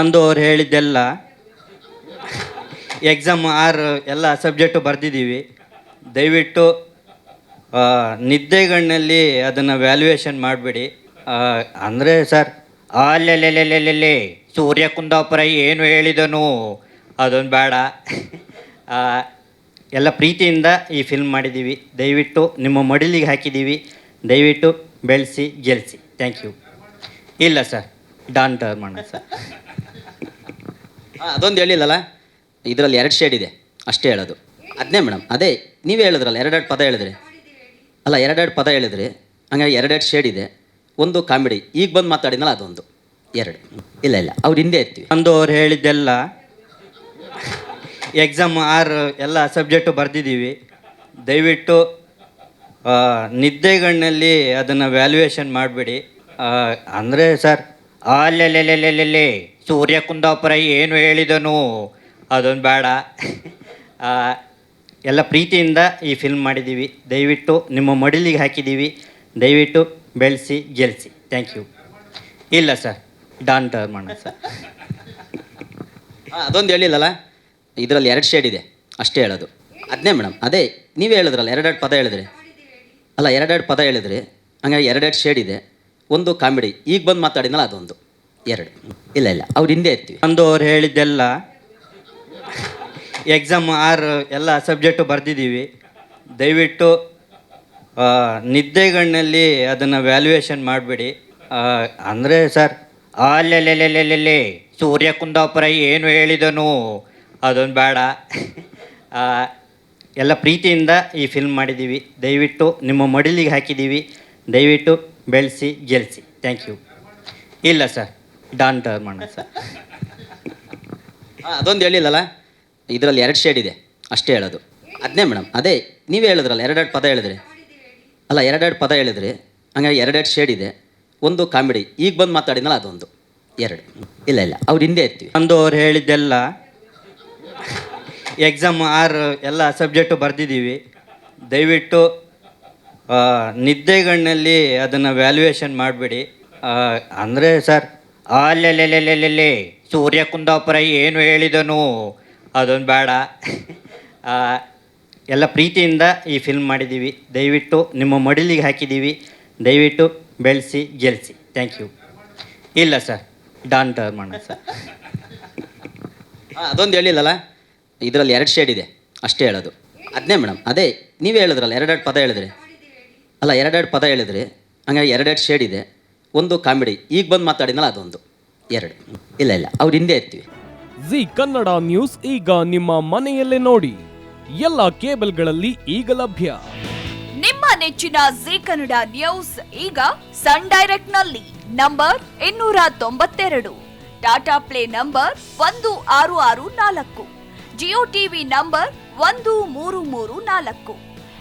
ಅಂದು ಅವ್ರು ಹೇಳಿದ್ದೆಲ್ಲ ಎಕ್ಸಾಮ್ ಆರು ಎಲ್ಲ ಸಬ್ಜೆಕ್ಟು ಬರೆದಿದ್ದೀವಿ. ದಯವಿಟ್ಟು ನಿದ್ದೆಗಣ್ಣಲ್ಲಿ ಅದನ್ನು ವ್ಯಾಲ್ಯೂಯೇಷನ್ ಮಾಡಬೇಡಿ. ಅಂದರೆ ಸರ್, ಅಲ್ಲೆಲ್ಲೆಲ್ಲೆಲ್ಲೆಲ್ಲೆ ಸೂರ್ಯ ಕುಂದಾಪುರ ಏನು ಹೇಳಿದನು? ಅದೊಂದು ಬೇಡ. ಎಲ್ಲ ಪ್ರೀತಿಯಿಂದ ಈ ಫಿಲ್ಮ್ ಮಾಡಿದ್ದೀವಿ. ದಯವಿಟ್ಟು ನಿಮ್ಮ ಮಡಿಲಿಗೆ ಹಾಕಿದ್ದೀವಿ. ದಯವಿಟ್ಟು ಬೆಳೆಸಿ ಗೆಲ್ಲಿಸಿ ಥ್ಯಾಂಕ್ ಯು ಇಲ್ಲ ಸರ್. ಡಾನ್ ಟರ್ಮಣ ಸರ್. ಹಾಂ ಅದೊಂದು ಹೇಳಿಲ್ಲಲ್ಲ? ಇದರಲ್ಲಿ ಎರಡು ಶೇಡ್ ಇದೆ ಅಷ್ಟೇ ಹೇಳೋದು. ಅದನ್ನೇ ಮೇಡಮ್ ಅದೇ ನೀವೇ ಹೇಳಿದ್ರಲ್ಲ ಎರಡೆರಡು ಪದ ಹೇಳಿದ್ರಿ. ಅಲ್ಲ ಎರಡೆರಡು ಪದ ಹೇಳಿದ್ರಿ ಹಂಗಾಗಿ ಎರಡೆರಡು ಶೇಡ್ ಇದೆ. ಒಂದು ಕಾಮಿಡಿ ಈಗ ಬಂದು ಮಾತಾಡಿದ್ನಲ್ಲ ಅದೊಂದು. ಎರಡು. ಇಲ್ಲ ಇಲ್ಲ ಅವ್ರು ಹಿಂದೆ ಇರ್ತೀವಿ. ಅಂದು ಅವ್ರು ಹೇಳಿದ್ದೆಲ್ಲ ಎಕ್ಸಾಮ್ ಆರು ಎಲ್ಲ ಸಬ್ಜೆಕ್ಟು ಬರೆದಿದ್ದೀವಿ. ದಯವಿಟ್ಟು ಆ, ನಿದ್ದೆಗಣ್ಣಲ್ಲಿ ಅದನ್ನು ವ್ಯಾಲ್ಯೂಯೇಷನ್ ಮಾಡಬೇಡಿ. ಅಂದರೆ ಸರ್ ಅಲ್ಲೆಲ್ಲೆಲ್ಲೆಲ್ಲೆಲ್ಲೆ ಸೂರ್ಯ ಕುಂದಾಪುರ ಏನು ಹೇಳಿದನು? ಅದೊಂದು ಬೇಡ. ಎಲ್ಲ ಪ್ರೀತಿಯಿಂದ ಈ ಫಿಲ್ಮ್ ಮಾಡಿದ್ದೀವಿ. ದಯವಿಟ್ಟು ನಿಮ್ಮ ಮಡಿಲಿಗೆ ಹಾಕಿದ್ದೀವಿ. ದಯವಿಟ್ಟು ಬೆಳೆಸಿ ಗೆಲ್ಲಿಸಿ ಥ್ಯಾಂಕ್ ಯು ಇಲ್ಲ ಸರ್ ಡಾನ್ ಟರ್ಮಣ ಸರ್ ಹಾಂ, ಅದೊಂದು ಹೇಳಿಲ್ಲಲ್ಲ? ಇದರಲ್ಲಿ ಎರಡು ಶೇಡ್ ಇದೆ. ಅಷ್ಟೇ ಹೇಳೋದು. ಅದನ್ನೇ ಮೇಡಮ್ ಅದೇ, ನೀವೇ ಹೇಳಿದ್ರಲ್ಲ, ಎರಡೆರಡು ಪದ ಹೇಳಿದ್ರಿ. ಅಲ್ಲ, ಎರಡೆರಡು ಪದ ಹೇಳಿದ್ರಿ. ಹಂಗಾಗಿ ಎರಡೆರಡು ಶೇಡ್ ಇದೆ. ಒಂದು ಕಾಮಿಡಿ. ಈಗ ಬಂದು ಮಾತಾಡಿದ್ನಲ್ಲ ಅದೊಂದು. ಎರಡು. ಇಲ್ಲ ಇಲ್ಲ. ಅವ್ರು ಹಿಂದೆ ಇರ್ತೀವಿ. ಅಂದು ಅವ್ರು ಹೇಳಿದ್ದೆಲ್ಲ ಎಕ್ಸಾಮ್ ಆರು ಎಲ್ಲ ಸಬ್ಜೆಕ್ಟು ಬರೆದಿದ್ದೀವಿ. ದಯವಿಟ್ಟು ನಿದ್ದೆಗಣ್ಣಲ್ಲಿ ಅದನ್ನು ವ್ಯಾಲ್ಯೂಯೇಷನ್ ಮಾಡಬೇಡಿ. ಅಂದರೆ ಸರ್ ಅಲ್ಲೆಲ್ಲೆಲ್ಲೆಲ್ಲೆಲ್ಲೆ ಸೂರ್ಯ ಕುಂದಾಪುರ ಏನು ಹೇಳಿದನು? ಅದೊಂದು ಬೇಡ. ಎಲ್ಲ ಪ್ರೀತಿಯಿಂದ ಈ ಫಿಲ್ಮ್ ಮಾಡಿದ್ದೀವಿ. ದಯವಿಟ್ಟು ನಿಮ್ಮ ಮಡಿಲಿಗೆ ಹಾಕಿದ್ದೀವಿ. ದಯವಿಟ್ಟು ಬೆಳೆಸಿ ಗೆಲ್ಲಿಸಿ ಥ್ಯಾಂಕ್ ಯು ಇಲ್ಲ ಸರ್ ಡಾನ್ ಟರ್ಮಣ ಸರ್ ಅದೊಂದು ಹೇಳಿಲ್ಲಲ್ಲ? ಇದರಲ್ಲಿ ಎರಡು ಶೇಡ್ ಇದೆ ಅಷ್ಟೇ ಹೇಳೋದು. ಅದನ್ನೇ ಮೇಡಮ್ ಅದೇ ನೀವೇ ಹೇಳಿದ್ರಲ್ಲ ಎರಡೆರಡು ಪದ ಹೇಳಿದ್ರಿ. ಅಲ್ಲ ಎರಡೆರಡು ಪದ ಹೇಳಿದ್ರಿ ಹಂಗಾಗಿ ಎರಡೆರಡು ಶೇಡ್ ಇದೆ. ಒಂದು ಕಾಮಿಡಿ ಈಗ ಬಂದು ಮಾತಾಡಿದ್ನಲ್ಲ ಅದೊಂದು. ಎರಡು. ಇಲ್ಲ ಇಲ್ಲ ಅವ್ರು ಹಿಂದೆ ಇರ್ತೀವಿ. ಒಂದು ಅವ್ರು ಹೇಳಿದ್ದೆಲ್ಲ ಎಕ್ಸಾಮ್ ಆರು ಎಲ್ಲ ಸಬ್ಜೆಕ್ಟು ಬರೆದಿದ್ದೀವಿ. ದಯವಿಟ್ಟು ನಿದ್ದೆಗಣ್ಣಲ್ಲಿ ಅದನ್ನು ವ್ಯಾಲ್ಯೂಯೇಷನ್ ಮಾಡಬೇಡಿ. ಅಂದರೆ ಸರ್, ಅಲ್ಲೆಲ್ಲೆಲ್ಲೆಲ್ಲೆಲ್ಲೆ ಸೂರ್ಯ ಕುಂದಾಪುರ ಏನು ಹೇಳಿದನು, ಅದೊಂದು ಬೇಡ. ಎಲ್ಲ ಪ್ರೀತಿಯಿಂದ ಈ ಫಿಲ್ಮ್ ಮಾಡಿದ್ದೀವಿ ದಯವಿಟ್ಟು ನಿಮ್ಮ ಮಡಿಲಿಗೆ ಹಾಕಿದ್ದೀವಿ ದಯವಿಟ್ಟು ಬೆಳೆಸಿ ಗೆಲ್ಲಿಸಿ ಥ್ಯಾಂಕ್ ಯು ಇಲ್ಲ ಸರ್, ಡಾನ್ ಟರ್ಮಣ ಸರ್. ಅದೊಂದು ಹೇಳಿಲ್ಲಲ್ಲ? ಇದರಲ್ಲಿ ಎರಡು ಶೇಡ್ ಇದೆ. ಅಷ್ಟೇ ಹೇಳೋದು. ಅದನ್ನೇ ಮೇಡಮ್. ಅದೇ, ನೀವೇ ಹೇಳಿದ್ರಲ್ಲ, ಎರಡೆರಡು ಪದ ಹೇಳಿದ್ರಿ. ಅಲ್ಲ ಎರಡೆರಡು ಪದ ಹೇಳಿದ್ರಿ. ಹಂಗಾಗಿ ಎರಡೆರಡು ಶೇಡ್ ಇದೆ. ಒಂದು ಕಾಮಿಡಿ. ಈಗ ಬಂದು ಮಾತಾಡಿದ್ನಲ್ಲ ಅದೊಂದು. ಎರಡು. ಇಲ್ಲ ಇಲ್ಲ. ಅವ್ರ ಹಿಂದೆ ಇರ್ತೀವಿ. ಜಿ ಕನ್ನಡ ನ್ಯೂಸ್ ಈಗ ನಿಮ್ಮ ಮನೆಯಲ್ಲೇ ನೋಡಿ. ಎಲ್ಲ ಕೇಬಲ್ಗಳಲ್ಲಿ ಈಗ ಲಭ್ಯ. ನಿಮ್ಮ ನೆಚ್ಚಿನ ಜಿ ಕನ್ನಡ ನ್ಯೂಸ್ ಈಗ ಸನ್ ಡೈರೆಕ್ಟ್ನಲ್ಲಿ. ನಂಬರ್ ಇನ್ನೂರ ತೊಂಬತ್ತೆರಡು. ಟಾಟಾ ಪ್ಲೇ ನಂಬರ್ ಒಂದು ಆರು ಆರು ನಾಲ್ಕು. ಜಿಯೋ ಟಿವಿ ನಂಬರ್ ಒಂದು ಮೂರು ಮೂರು ನಾಲ್ಕು.